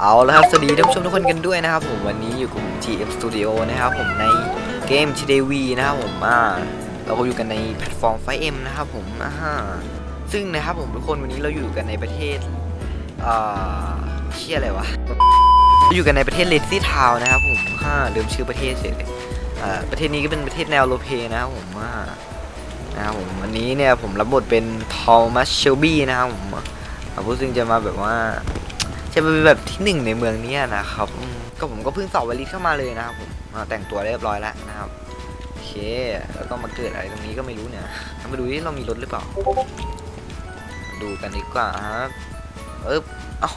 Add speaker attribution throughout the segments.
Speaker 1: เอาละครับ สวัสดีท่านผู้ชมทุกคนกันด้วยนะครับผมวันนี้อยู่กับ GM Studio นะครับผมในเกม TDV นะครับผมอ่าเราก็อยู่กันในแพลตฟอร์ม 5M นะครับผมอ่าซึ่งนะครับผมทุกคนวันนี้เราอยู่กันในประเทศอ่าเชี่ยอะไรวะเราอยู่กันในประเทศเลซี่ทาวนะครับผมฮ่าลืมชื่อประเทศเฉยเลยอ่าประเทศนี้ก็เป็นประเทศแนวโรเพนะครับผมอ่านะครับผมวันนี้เนี่ยผมรับบทเป็นทอมัสเชลบี้นะครับผมอ่าผู้ซึ่งจะมาแบบว่า จะเป็นแบบที่หนึ่งในเมืองนี้นะครับก็ผมก็เพิ่งสอบวลิตเข้ามาเลยนะครับผมาแต่งตัวเรียบร้อยแล้วนะครับโอเคแล้วก็มาเกิดอะไรตรงนี้ก็ไม่รู้เนี่ยมาดูที่เรามีรถหรือเปล่า ดูกันดีกว่าครับเอ๊บเอ้า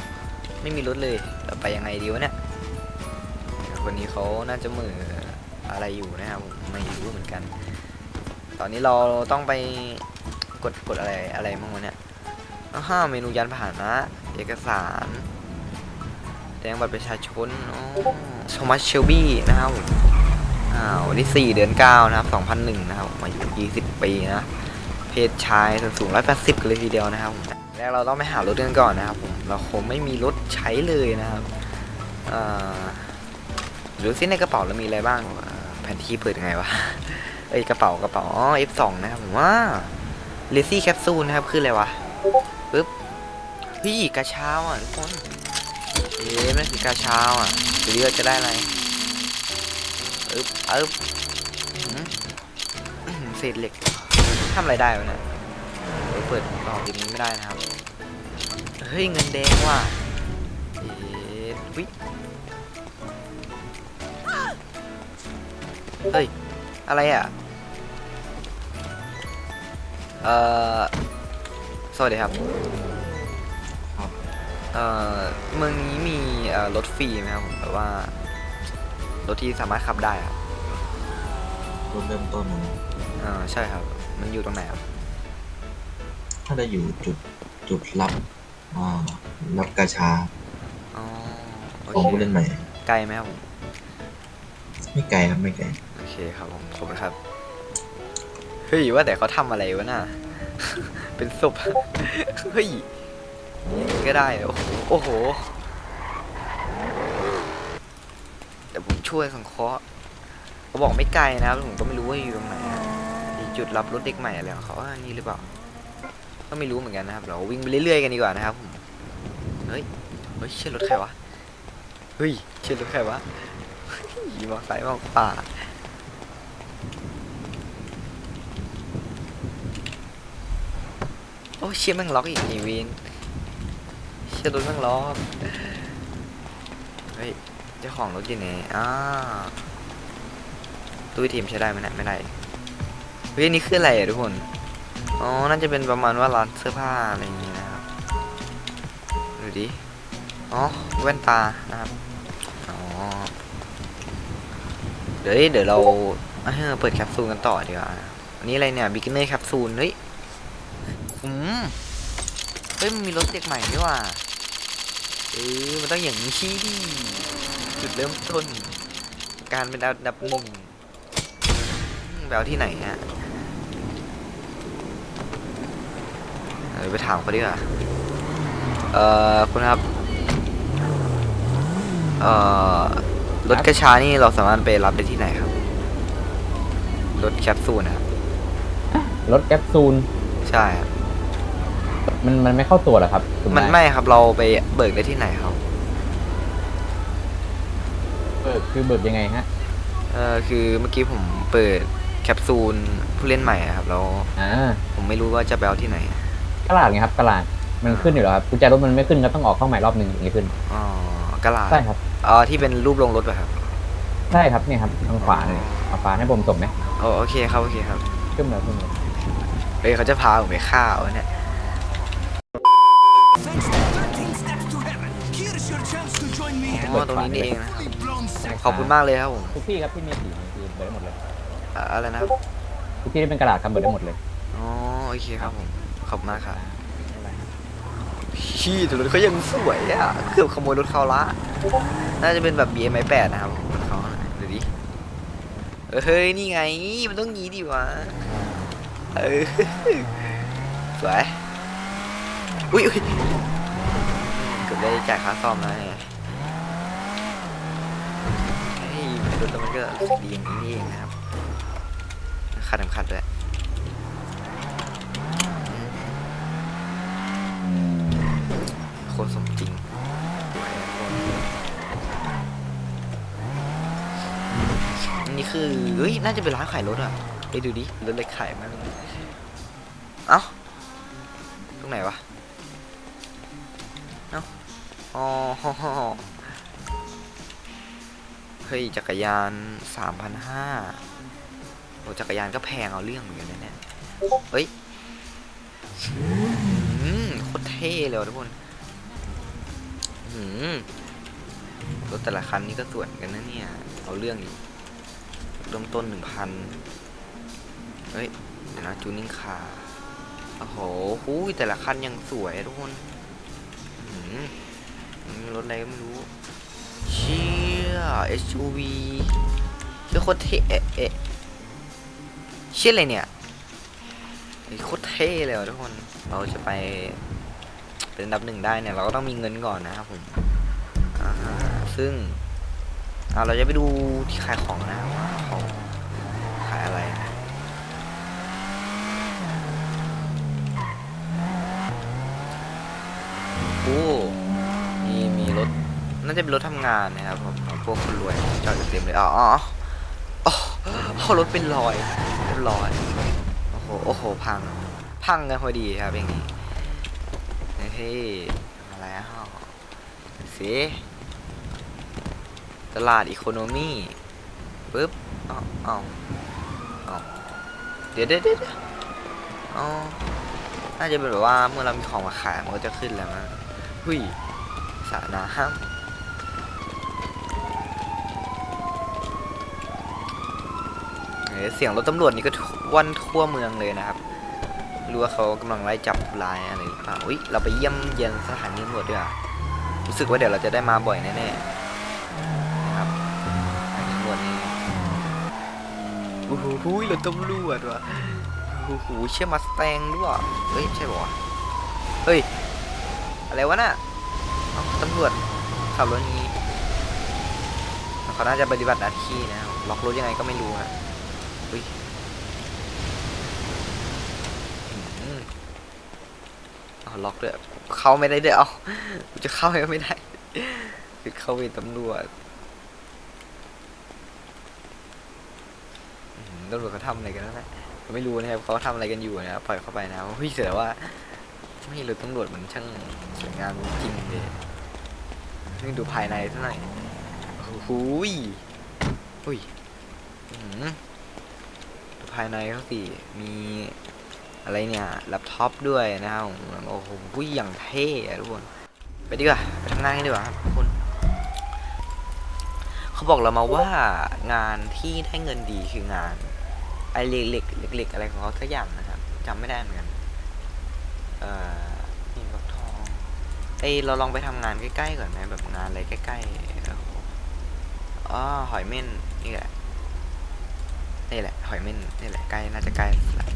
Speaker 1: ไม่มีรถเลยเราไปยังไงดีวะเนี่ยวันนี้เขาน่าจะมืออะไรอยู่นะครับไม่รู้เหมือนกัน ตอนนี้เราต้องไปกดกดอะไรอะไรบ้างวะเนี่ยห้าเมนูยานพาหนะ เอกสาร แสดงบัตรประชาชนโทมัสเชลบี้นะครับอ่าวันที่ 4 เดือน 9 นะครับ 2001 นะครับผมอายุ20 ปีนะ เพศชายส่วนสูง 180 กันเลยทีเดียวนะครับผมแรกเราต้องไปหารถกันก่อนนะครับผมเราคงไม่มีรถใช้เลยนะครับอ่าดูซิในกระเป๋าเรามีอะไรบ้างแผนที่เปิดยังไงวะ เอ้ยกระเป๋ากระเป๋าอ๋อ F2 นะครับผมว่าเลซี่แคปซูลนะครับคืออะไรวะปึ๊บเฮ้ยกระเช้าอะทุกคน เอ๊ะมันคือกาเช้าอะดูดิว่าจะได้อะไรอึ๊บอึ๊บหืออื้อหือเศษเหล็กทำอะไรได้วะเนี่ยเดี๋ยวเปิดกล่องดินี้ไม่ได้นะครับ เฮ้ยเงินแดงว่ะเอ๊ะวิเฮ้ย อะไรอะ เอ่อ สวัสดีครับ เอ่อเมืองนี้มีเอ่อรถฟรีไหมครับผมแบบว่ารถที่สามารถขับได้ครับ
Speaker 2: รถเริ่มต้น
Speaker 1: เอ่าใช่ครับ มันอยู่ตรงไหนครับ
Speaker 2: ถ้าได้อยู่จุดจุดรับอ่ารับกาชา
Speaker 1: อ๋อโอ
Speaker 2: ของ
Speaker 1: เค
Speaker 2: ผู้เล่นใหม่
Speaker 1: ไกลไหมครับผม
Speaker 2: ไม่ไกลครับไม่ไกล
Speaker 1: โอเคครับผมขอบคุณครับ เฮ้ยว่าแต่เขาทำอะไรวะน่ะ เป็นศพ เฮ้ยอย่างนี้ ก็ได้ โอ้โหเดี๋ยวผมช่วยสังเคราะห์เขาบอกไม่ไกลนะครับผมก็ไม่รู้ว่าอยู่ตรงไหนมีจุดรับรถเด็กใหม่อะไรของเขาอันนี้หรือเปล่า ก็ไม่รู้เหมือนกันนะครับ เราวิ่งไปเรื่อยๆกันดีกว่านะครับผม เฮ้ย เฮ้ยเชื่อรถใครวะ เฮ้ยเชื่อรถใครวะขี่มอไซค์มาป่าโอ้เชี่ยแม่งล็อกอีกอีวีน เชี่ยรถแม่งล็อเฮ้ยเจ้าของรถอยู่ไหนอ้าตู้ทีมใช้ได้ไหมเนี่ยไม่ได้เฮ้ยอันนี่คืออะไรอะทุกคนอ๋อน่าจะเป็นประมาณว่าร้านเสื้อผ้าอะไรอย่างงี้นะครับดูดิอ๋อแว่นตานะครับอ๋อเดี๋ยวเดี๋ยวเราเปิดแคปซูลกันต่อดีกว่าอันนี้อะไรเนี่ย beginner แคปซูลเฮ้ยอืมเฮ้ยมันมีรถเด็กใหม่ด้วยว่ะ เออมันต้องอย่างนี้ดิจุดเริ่มต้น การเป็นอันดับหนึ่งอืมไปเอาที่ไหนฮะเดี๋ยวไปถามเขาดีกว่าเอ่อคุณครับ เอ่อรถกระชานี่เราสามารถไปรับได้ที่ไหนครับ รถแคปซูลนะครับ
Speaker 3: รถแคปซูล
Speaker 1: ใช่ครับ
Speaker 3: มันมันไม่เข้าตัวเหรอครับคุณ
Speaker 1: มัน
Speaker 3: นาย
Speaker 1: ไม่ครับเราไปเบิกได้ที่ไหนครับ
Speaker 3: เบิกคือเบิกยังไงฮะ
Speaker 1: เอ่อคือเมื่อกี้ผมเปิดแคปซูลผู้เล่นใหม่อะครับแล้ว
Speaker 3: อ่า
Speaker 1: ผมไม่รู้ว่าจะไปเอาที่ไหน
Speaker 3: กระดาษไงครับกระดาษมันขึ้นอยู่แล้วครับกุญแจรถมันไม่ขึ้นก็ต้องออกเข้าใหม่รอบหนึ่งถึงจะขึ้น
Speaker 1: อ๋อกระลา
Speaker 3: ใช่ครับ
Speaker 1: อ๋อที่เป็นรูปลงรถป่ะครับ
Speaker 3: ใช่ครับเนี่ยครับทางขวาเลยเอาขวาให้ผมส่งไหม
Speaker 1: โอโอเคครับโอเคครับ
Speaker 3: ขึ้นเลยขึ้นเลย
Speaker 1: เฮ้ยเขาจะพาผมไปฆ่าวะเนี่ย อ๋อตรงนี้นี่เองนะครับขอบคุณมากเลยครับผม
Speaker 3: ทุกที่ครับที่มีสีคือเบิกได้หมดเลย
Speaker 1: อะอะไรนะครับ
Speaker 3: ทุกที่ที่เป็นกระดาษครับเบิกได้หมดเลย
Speaker 1: อ๋อโอเคครับผมขอบคุณมากครับพี่แต่รถเขายังสวยอะเกือบขโมยรถเขาละน่าจะเป็นแบบ BM 8นะครับรถเขาน่ะดูดิเออเฮ้ยนี่ไงมันต้องงี้ดิวะเออสวย อุ้ยเกือบได้จ่ายค่าซ่อมแล้วเนี่อ้รถแล้วมันก็รู้สึกดีอย่างนี้เองนะครับขัดน้ำขัดด้วยโคตรสมจริงนี่คือเฮ้ยน่าจะเป็นร้านขายรถอะไปดูดิรถเลยขายมากเอ้าตรงไหนวะ เอ้าอ๋อเฮ้ยจักรยานสามพันห้าโอ้จักรยานก็แพงเอาเรื่องเหมือนกันนะเนี่ยเฮ้ยอืมโคตรเท่เลยทุกคนอืมรถแต่ละคันนี้ก็สวยเหมือนกันนะเนี่ย เอาเรื่องอยู่เริ่มต้นหนึ่งพันเฮ้ยเดี๋ยวนะจูนิ่งคาร์โอ้โหหูแต่ละคันยังสวยทุกคน รถอะไรก็ไม่รู้ เชี่ย SUV คือโคตรเท่เอ๊ะเอ๊ะเชี่ยอะไรเนี่ยเฮ้ยโคตรเท่เลยทุกคน เราจะไปเป็นอันดับหนึ่งได้เนี่ย เราก็ต้องมีเงินก่อนนะครับผมซึ่งเราจะไปดูที่ขายของนะว่าขาขายอะไรนะ โอ้มีมีรถน่าจะเป็นรถทำงานนะครับผมพวกคนรวยจอดเต็มเลยอ๋ออ๋ออ๋อรถเป็นรอยเรียบร้อยโอ้โหโอ้โหพังพังกันพอดีครับอย่างนี้เฮ้ยมาแล้วสิตลาดอีโคโนมี่ปึ๊บอ๋ออ๋ออ๋อเดี๋ยวเดี๋ยวเดี๋ยวอ๋อ น่าจะเป็นแบบว่าเมื่อเรามีของมาขายมันก็จะขึ้นแล้วนะหุยสระน้ำเอ้ยเสียงรถตำรวจนี่ก็ทั่ววันทั่วเมืองเลยนะครับ รู้ว่าเขากำลังไล่จับผู้ร้ายอะไรหรือเปล่าอุ้ยเราไปเยี่ยมเยียนสถานีตำรวจด้วยอะรู้สึกว่าเดี๋ยวเราจะได้มาบ่อยแน่ๆนะครับสถานีตำรวจนี่โอ้โหรถตำรวจว่ะ โอ้โหเชื่อมาสแตงด้วยเฮ้ย ใช่ปะวะเฮ้ย อะไรวะน่ะตำรวจขับรถนี้เขาน่าจะปฏิบัติหน้าที่นะ ล็อกรถยังไงก็ไม่รู้ฮะอุ้ยอืมเอาล็อกด้วยเข้าไม่ได้ด้วยเอากูจะเข้ายังไม่ได้คือเข้าเป็นตำรวจตำรวจเขาทำอะไรกันนั่นแหละ ไม่รู้นะครับเขาทำอะไรกันอยู่นะครับปล่อยเข้าไปนะเฮ้ยแต่ว่าไม่รถตำรวจมันช่างสวยงามจริงเลยนี่ดูภายในซะหน่อยโอ้โหยอุ้ยอืมภายในเขาสิมีอะไรเนี่ยแล็ปท็อปด้วยนะครับโอ้โหอย่างเท่ทุกคนไปดีกว่าไปทำงานกันดีกว่าครับทุกคนเขาบอกเรามาว่างานที่ได้เงินดีคืองาน ไอเล็กเล็กเล็กๆอะไรของเขาสักอย่างนะครับจำไม่ได้เหมือนกันเอ่อหินบักทองเอเราลองไปทำงานใกล้ๆก่อนไหมแบบงานอะไรใกล้ๆอ๋อหอยเม่นนี่แหละนี่แหละหอยเม่นนี่แหละใกล้น่าจะใกล้ละ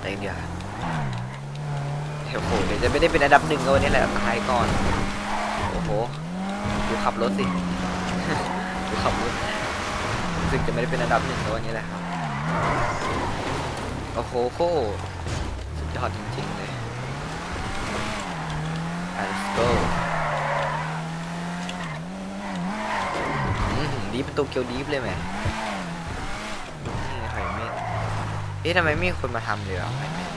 Speaker 1: แต่เดียวโอ้โหเดี๋ยวจะไม่ได้เป็นอันดับหนึ่งก็วันนี้แหละตายก่อนโอ้โหดูขับรถสิดูขับรถรู้สึกจะไม่ได้เป็นอันดับหนึ่งก็วันนี้แหละครับ โอ้โหโคสุดยอดจริงๆเลย Let's go อืมดีเป็นโตเกียวดีฟเลยไหมนี่หอยเม่นเอ๊ะทำไมไม่มีคนมาทำเลยอะหอยเม่น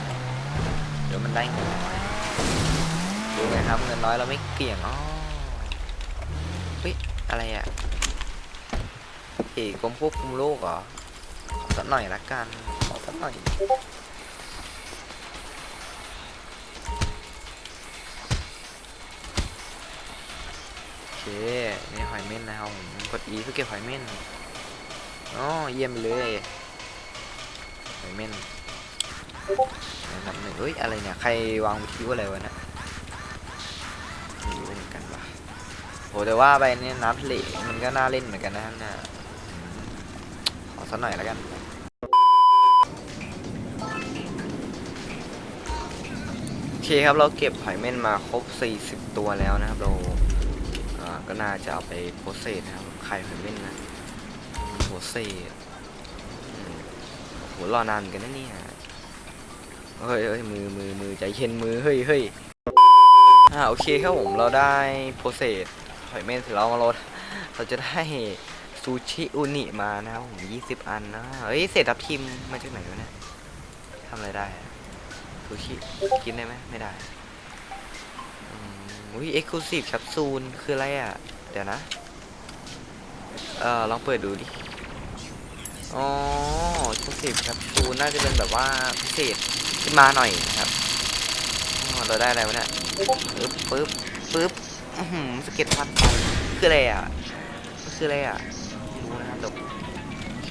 Speaker 1: เดี๋ยวมันได้เงินน้อยดูไงครับเงินน้อยเราไม่เกี่ยงอ๋อเฮ้ยอะไรอะเอกกรมควบคุมโรคเหรอ สักหน่อยละกันขอสักหน่อยโอเคนี่หอยเม่นนะครับผมกด E เพื่อเก็บหอยเม่นอ๋อเยี่ยมเลยหอยเม่นนดับหนึ่งเฮ้ยอะไรเนี่ยใครวางวิทยุอะไรวะนะไม่รู้เหมือนกันว่ะโหแต่ว่าไปเนี่ยน้ำทะเลมันก็น่าเล่นเหมือนกันนะเนี่ย สักหน่อยแล้วกัน โอเคครับเราเก็บหอยเม่นมาครบ 40 ตัวแล้วนะครับ เราก็น่าจะเอาไปโพสเซสนะครับไข่หอยเม่นนะโหเศษอืมโหรอนานกันนะเนี่ยเฮ้ยเฮ้ยมือมือมือใจเย็นมือเฮ้ยเฮ้ยอ่าโอเคครับผมเราได้โปรเซสหอยเม่นเสร็จแล้วเราเราจะได้ ซูชิอุนิมานะครับผมยี่สิบอันนะเฮ้ยเศษทับทิมมาจากไหนวะเนี่ยทำอะไรได้ซูชิกินได้ไหมไม่ได้อุ้ยเอ็กซ์คลูซีฟแคปซูลคืออะไรอะ เดี๋ยวนะ เออลองเปิดดูดิ อ๋อทุกสิบครับคูน่าจะเป็นแบบว่าพิเศษขึ้นมาหน่อยนะครับเราได้อะไรวะเนี่ยปึ๊บปึ๊บปึ๊บสเก็ตพันไฟคืออะไรอะคืออะไรอะ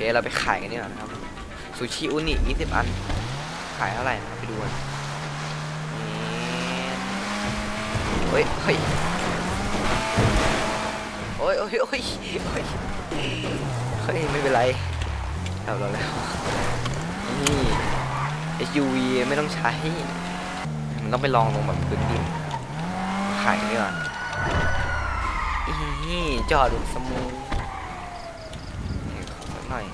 Speaker 1: เคเราไปขายกันดีกว่านะครับซูชิอุนิ20อัน ขายเท่าไหร่นะครับไปดูกันะเฮ้ยเฮ้ยโอ้ยโอ้ยโอ้ยโอ้ยเฮ้ยไม่เป็นไรเราแล้วนี่ SUV ไม่ต้องใช้ มันต้องไปลองลงแบบพื้นดินขายกันดีกว่าอีจอดดูสมูทเห็นขอสักหน่อย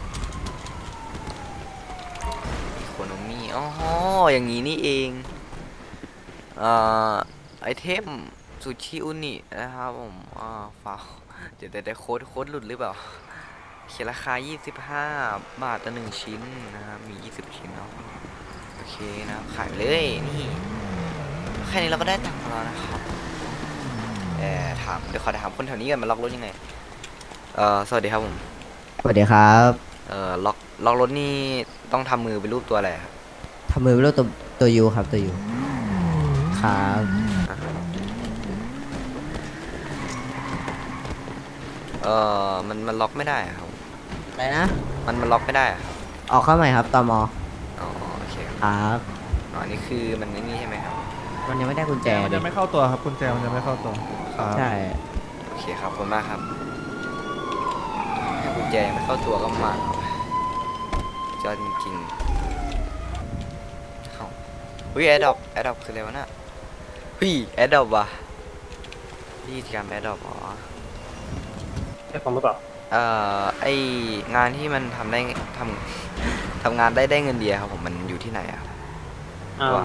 Speaker 1: อีโคโนมี่ อ๋ออย่างนี้นี่เองเอ่อไอเทมซูชิอุนินะครับผมอ่าฟาวเดี๋ยวเดี๋ยวเดี๋ยวโค้ดโค้ดหลุดหรือเปล่าเขียนราคา 25 บาทต่อหนึ่งชิ้นนะครับมี 20 ชิ้นเนาะโอเคนะครับขายไปเลยนี่แค่นี้เราก็ได้ตังค์มาแล้วนะครับเอ่อถามเดี๋ยวขอถามคนแถวนี้กันมาล็อกรถยังไงเอ่อสวัสดีครับผม
Speaker 4: สวัสดีครับ
Speaker 1: เอ่อล็อกล็อกรถนี่ต้องทำมือเป็นรูปตัวอะไรครับ
Speaker 4: ทำมือเป็นรูปตัวตัวยูครับตัวยูครับ
Speaker 1: อ่าฮะเอ่อมันมันล็อกไม่ได้อะครับ
Speaker 4: อะไรนะ
Speaker 1: มันมันล็อกไม่ได้อะครับ
Speaker 4: ออกเข้าใหม่ครับตม
Speaker 1: อ๋อโอเคครับ
Speaker 4: ครับ
Speaker 1: อ๋อนี่คือมันไม่นี่ใช่ไหมครับ
Speaker 4: มันยังไม่ได้กุญแจ
Speaker 5: มัน
Speaker 4: เล
Speaker 5: จะ
Speaker 4: ย
Speaker 5: ไม่เข้าตัวครับกุญแจมันจะไม่เข้าตัวครับ
Speaker 4: ใช่
Speaker 1: โอเคครับขอบคุณมากครับให้กุญแจยังไม่เข้าตัวก็มาจอดจริงๆเข้า เฮ้ยแอดดอปแอดดอปคืออะไรวะน่ะเฮ้ยแอดดอปว่ะนี่กิจกรรมแอดดอปอ๋อ
Speaker 6: ใช่ผมหรือเปล่า
Speaker 1: เอ่อไองานที่มันทำได้ทำทำงานได้ได้เงินเดียครับผมมันอยู่ที่ไหนอะครับ
Speaker 6: อ่า
Speaker 1: ว่า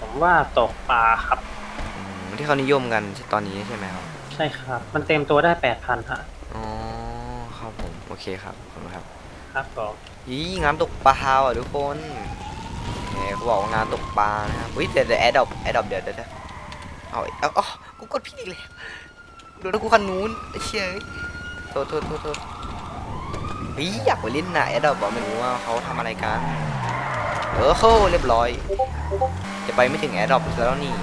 Speaker 6: ผมว่าตกปลาครับ
Speaker 1: อืมที่เขานิยมกันตอนนี้ใช่ไหมครับ
Speaker 6: ใช่ครับ มันเต็มตัวได้แปดพันฮะ
Speaker 1: อ๋อครับผมโอเคครับขอบคุณครับ
Speaker 6: ครับผม
Speaker 1: ยี่งานตกปลาอะทุกคน แหมเขาบอกว่างานตกปลานะครับอุ้ยเดี๋ยวเดี๋ยวแอดดอปแอดดอปเดี๋ยวเดี๋ยวเดี๋ยวเอาอาเอกูกดผิดอีกแล้วโดนกูคันนู้นเชี่ยโทษโทษโทษโทษเฮ้อยากไปเล่นน่ะแอดดอปบอกไม่รู้ว่าเขาทำอะไรกันเออโหเรียบร้อย จะไปไม่ถึงแอดดอปแล้วนี่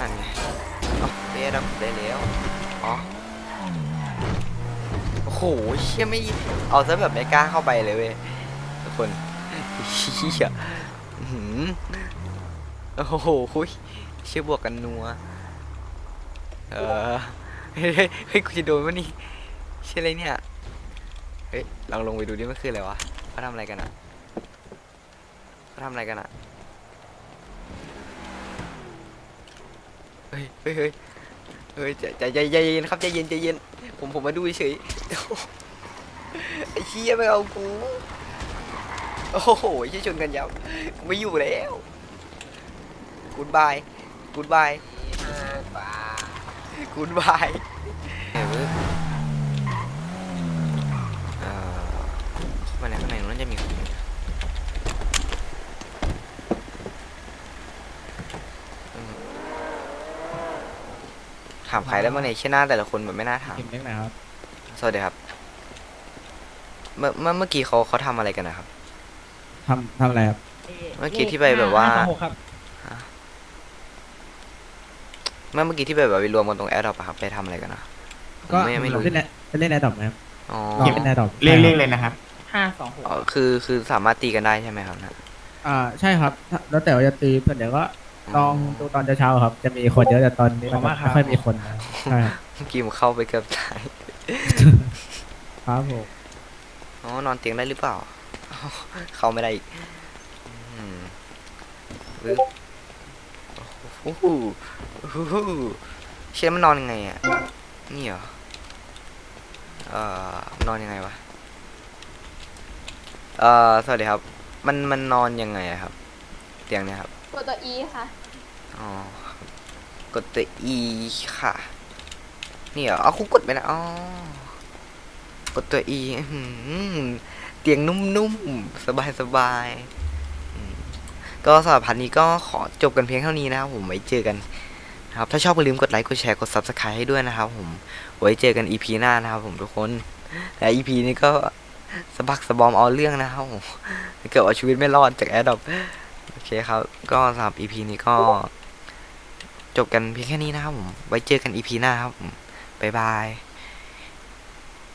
Speaker 1: นั่นไงเอาไปแอดดอปได้แล้ว โอ้โหเชี่ยไม่เอาซะแบบไม่กล้าเข้าไปเลยเว้ยทุกคนเชี่ยอื้อหือโอ้โหเชี่ยบวกกันนัวเออเฮ้ยเฮ้ยเฮ้ยกูจะโดนวะนี่เชี่ยอะไรเนี่ยเฮ้ยลองลงไปดูดิมันคืออะไรวะเขาทำอะไรกันอะเขาทำอะไรกันอะเฮ้ยเฮ้ยเฮ้ยเฮ้ยใจใจใจใจเย็นครับใจเย็นใจเย็น ผมผมมาดูเฉยๆโอ้โหไอ้เชี่ยไม่เอากูโอ้โหไอ้เชี่ยชนกันยับกูไม่อยู่แล้วกูดบายกูดบายกูดบายเฮ้ยเว้ยเอ่อเข้ามาในข้างในนู้นจะมีคนอืม ถามใครได้บ้างเนี่ยเชื่อหน้าแต่ละคนแบบไม่น่าถาม
Speaker 5: เห็นได้ไหมครับ
Speaker 1: สวัสดีครับ เมื่อเมื่อเมื่อกี้เขาเขาทำอะไรกันนะครับ
Speaker 5: ทำทำอะไรครับ
Speaker 1: เมื่อกี้ที่ไปแบบว่า
Speaker 5: ครับ
Speaker 1: เมื่อเมื่อกี้ที่ไปแบบไปรวมกันตรงแอร์ดรอปอะครับไปทำอะไรกันนะผม
Speaker 5: ก็
Speaker 1: ไม่ไม่รู้
Speaker 5: เล่นแอไปเล่นแอร์ดรอปนะครับ
Speaker 1: อ๋อ
Speaker 5: ลองเล่นแอร์ดรอป
Speaker 7: เรียกเรียกเลยนะครับ
Speaker 5: ห้าสองหก
Speaker 1: อ๋อคือคือสามารถตีกันได้ใช่ไหมครับนะ
Speaker 5: อ่าใช่ครับแล้วแต่ว่าจะตีส่วนใหญ่ก็ ลองดูตอนเช้าๆครับ จะมีคนเยอะแต่ตอนนี้มันไม่ค่อยมีคนนะใช่ครับ
Speaker 1: เมื่อกี้ผมเข้าไปเกือบตาย
Speaker 5: ครับผม
Speaker 1: อ๋อนอนเตียงได้หรือเปล่า เข้าไม่ได้อีกอืมปึ๊บโอ้โหโอ้โหเชี่ยมันนอนยังไงอะ นี่เหรอ เอ่อมันนอนยังไงวะ เอ่อสวัสดีครับ มันมันนอนยังไงอะครับ เตียงเนี่ยครับ
Speaker 7: ก ดตัว E ค่ะ
Speaker 1: อ๋อกดตัว E ค่ะ นี่เหรอเอาคุกกดไปนะอ๋อกดตัว E อื้อหือเตียงนุ่มๆ สบายๆอืมก็สำหรับพันนี้ก็ขอจบกันเพียงเท่านี้นะครับผมไว้เจอกันนะครับ ถ้าชอบอย่าลืมกดไลค์กดแชร์กด subscribe ให้ด้วยนะครับผมไว้เจอกัน EP หน้านะครับผมทุกคนและ EP นี้ก็สะบักสะบอมเอาเรื่องนะครับผมเกือบเอาชีวิตไม่รอดจากแอดดอป โอเคครับ ก็สำหรับ EP นี้ก็ จบกันเพียงแค่นี้นะครับผม ไว้เจอกัน EP หน้าครับบ๊ายบาย